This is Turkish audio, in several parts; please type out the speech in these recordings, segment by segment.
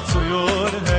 atıyor.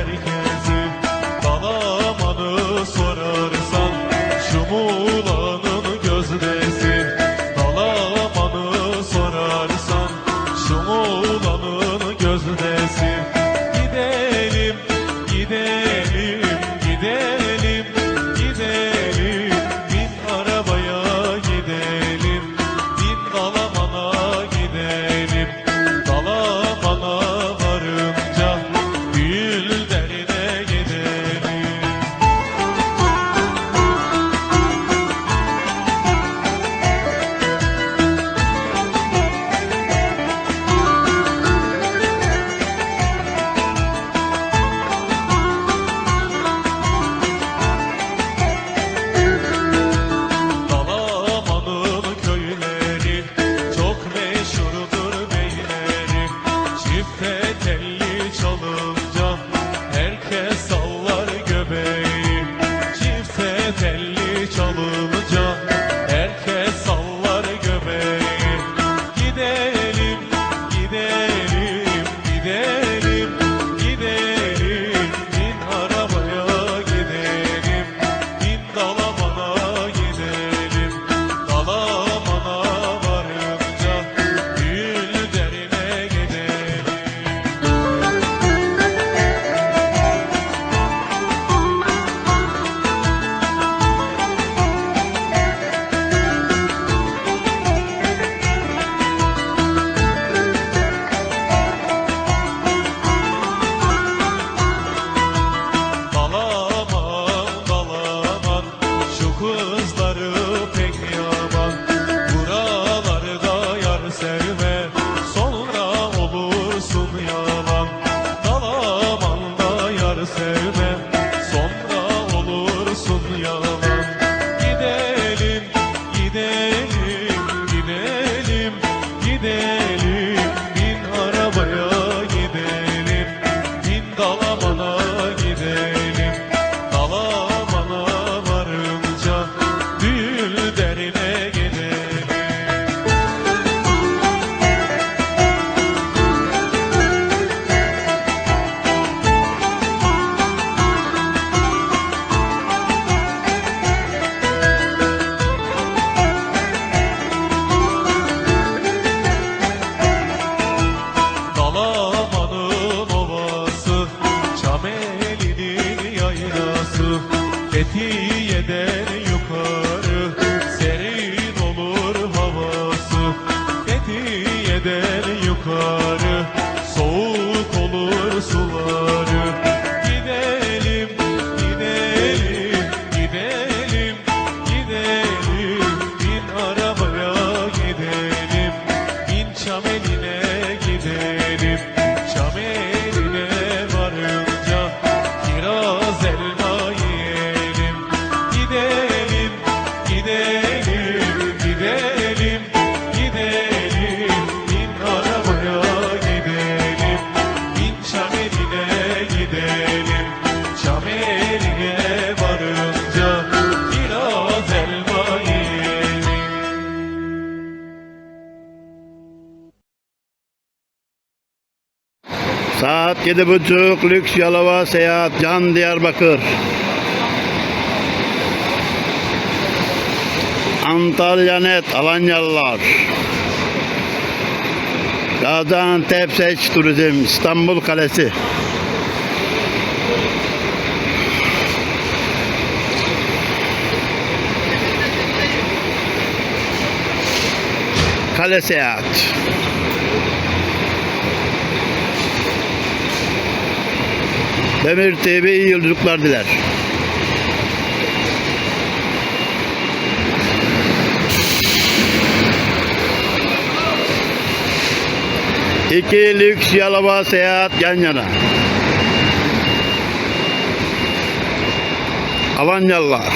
Fethiye'den yukarı soğuk olur suları. Gidelim, gidelim, gidelim, gidelim, bin arabaya gidelim, bin çameline gidelim, Saat yedi buçuk lüks Yalova seyahat Can Diyarbakır. Antalya Net Alanyalılar. Gaziantep Seç Turizm İstanbul Kalesi. Kale Seyahat. Demir TV iyi yolculuklar diler. İki lüks Yalova seyahat yan yana. Avanyalılar.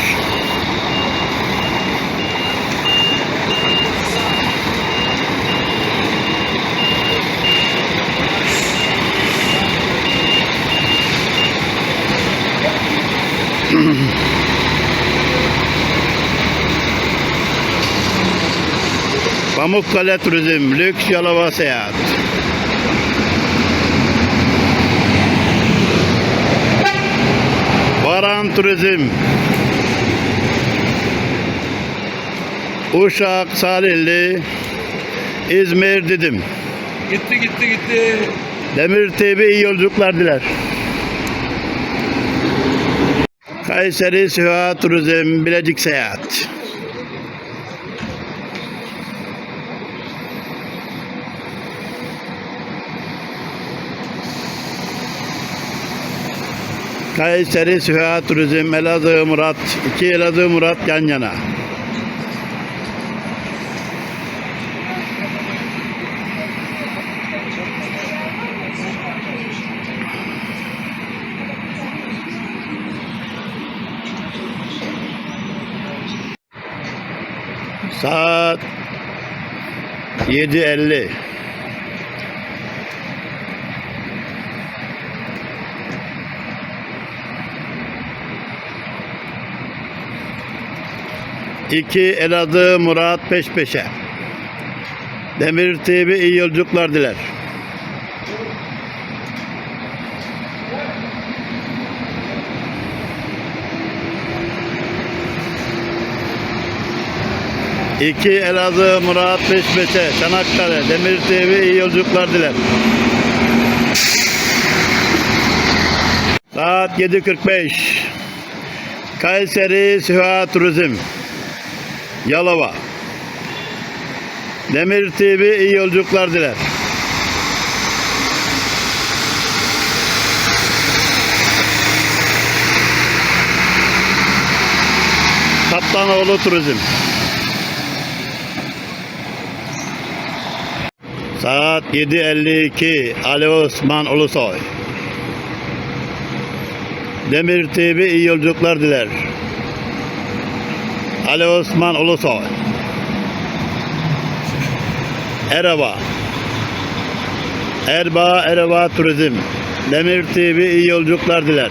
Pamukkale Turizm, Lüks Yalova Seyahat. Baran Turizm. Uşak, Salihli, İzmir, Didim. Gitti gitti gitti. Demir TV iyi yolculuklar diler. Kayseri Süha Turizm Bilecik Seyahat. Kayseri Süha Turizm Elazığ Murat. iki Elazığ Murat yan yana. Saat 7.50. İki Elazığ Murat peş peşe. Demir TV iyi yolculuklar diler. İki Elazığ Murat peş peşe. Çanakkale Demir TV iyi yolculuklar diler. Saat 7.45. Kayseri Süha Turizm. Yalova. Demir TV iyi yolculuklar diler. Kaplanoğlu Turizm. Saat 7.52 Ali Osman Ulusoy. Demir TV iyi yolculuklar diler. Ali Osman Ulusoy. Eraba. Erba Eraba Turizm. Demir TV iyi yolculuklar diler.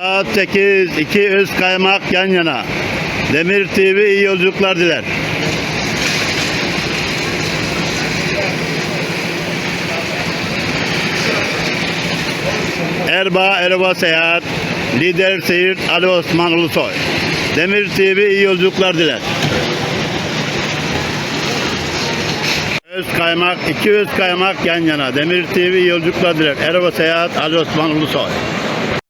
Saat 8, 2 öz kaymak yan yana. Demir TV iyi yolculuklar diler. Erba Erba Seyahat, Lider Seyir Ali Osman Ulusoy. Demir TV iyi yolculuklar diler. Öz kaymak, iki öz kaymak yan yana. Demir TV iyi yolculuklar diler. Erba Seyahat Ali Osman Ulusoy.